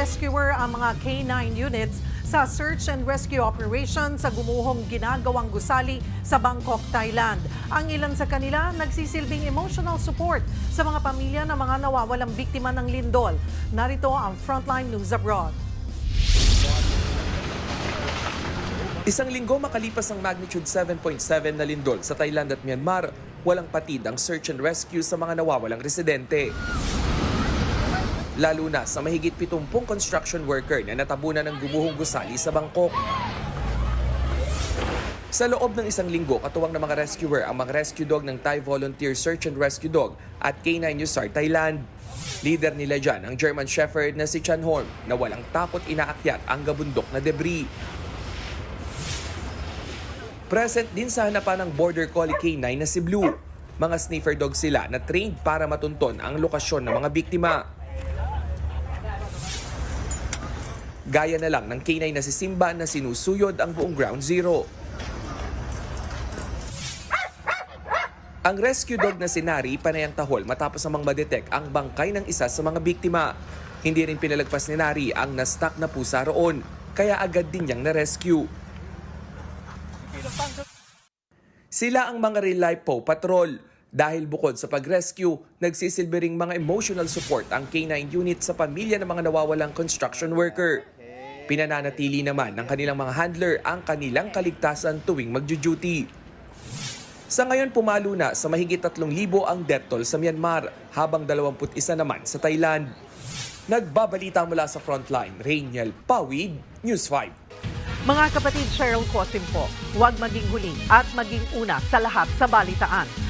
rescuer ang mga K-9 units sa search and rescue operation sa gumuhong ginagawang gusali sa Bangkok, Thailand. Ang ilan sa kanila nagsisilbing emotional support sa mga pamilya ng mga nawawalang biktima ng lindol. Narito ang Frontline News Abroad. Isang linggo makalipas ang magnitude 7.7 na lindol sa Thailand at Myanmar, walang patid ang search and rescue sa mga nawawalang residente. Lalo na sa mahigit 70 construction worker na natabunan ng gumuhong gusali sa Bangkok. Sa loob ng isang linggo, katuwang ng mga rescuer ang mga rescue dog ng Thai Volunteer Search and Rescue Dog at K9 USAR Thailand. Leader nila dyan ang German Shepherd na si Chan Horn na walang takot inaakyat ang gabundok na debris. Present din sa hanapan ng Border Collie K9 na si Blue. Mga sniffer dog sila na trained para matunton ang lokasyon ng mga biktima. Gaya na lang ng K9 na si Simba na sinusuyod ang buong ground zero. Ang rescue dog na si Nari panayang tahol matapos namang madetect ang bangkay ng isa sa mga biktima. Hindi rin pinalagpas ni Nari ang na-stuck na pusa roon, kaya agad din niyang na-rescue. Sila ang mga real life Paw Patrol. Dahil bukod sa pag-rescue, nagsisilbi ring mga emotional support ang K9 unit sa pamilya ng mga nawawalang construction worker. Pinananatili naman ng kanilang mga handler ang kanilang kaligtasan tuwing magjo-duty. Sa ngayon pumalo na sa mahigit 3,000 ang death toll sa Myanmar, habang 21 naman sa Thailand. Nagbabalita mula sa frontline, Rainiel Pawid, News 5. Mga kapatid Cheryl Cosim po, huwag maging huli at maging una sa lahat sa balitaan.